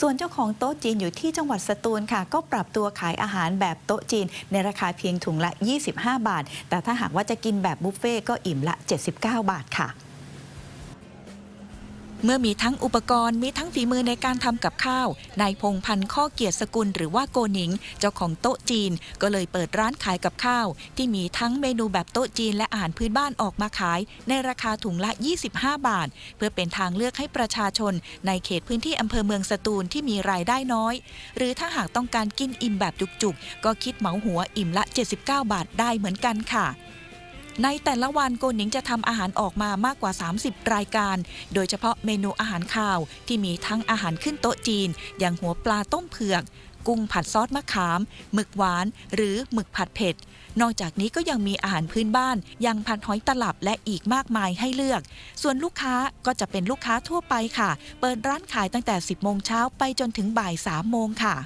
ส่วนเจ้าของโต๊ะจีนอยู่ที่จังหวัดสตูลค่ะ ก็ปรับตัวขายอาหารแบบโต๊ะจีน ในราคาเพียงถุงละ 25 บาท แต่ถ้าหากว่าจะกินแบบบุฟเฟ่ต์ก็อิ่มละ 79 บาทค่ะ เมื่อมีทั้งอุปกรณ์มีทั้งฝีมือในการทำกับข้าว นายพงพันธ์ข้อเกียรติสกุลหรือว่าโกหนิง เจ้าของโต๊ะจีน ก็เลยเปิดร้านขายกับข้าว ที่มีทั้งเมนูแบบโต๊ะจีนและอาหารพื้นบ้านออกมาขาย ในราคาถุงละ 25 บาท เพื่อเป็นทางเลือกให้ประชาชน ในเขตพื้นที่อำเภอเมืองสตูลที่มีรายได้น้อย หรือถ้าหากต้องการกินอิ่มแบบจุกๆ ก็คิดเหมาหัวอิ่มละ 79 บาทได้เหมือนกันค่ะ ในแต่ละวันโกหนิงจะทำอาหารออกมามากกว่า 30 รายการ โดยเฉพาะเมนูอาหารข้าวที่มีทั้งอาหารขึ้นโต๊ะจีน อย่างหัวปลาต้มเผือกกุ้งผัดซอสมะขาม หมึกหวาน หรือหมึกผัดเผ็ด นอกจากนี้ก็ยังมีอาหารพื้นบ้าน อย่างผัดหอยตลับและอีกมากมายให้เลือก ส่วนลูกค้าก็จะเป็นลูกค้าทั่วไปค่ะ เปิดร้านขายตั้งแต่ 10 โมงเช้าไปจนถึงบ่าย 3 โมงค่ะ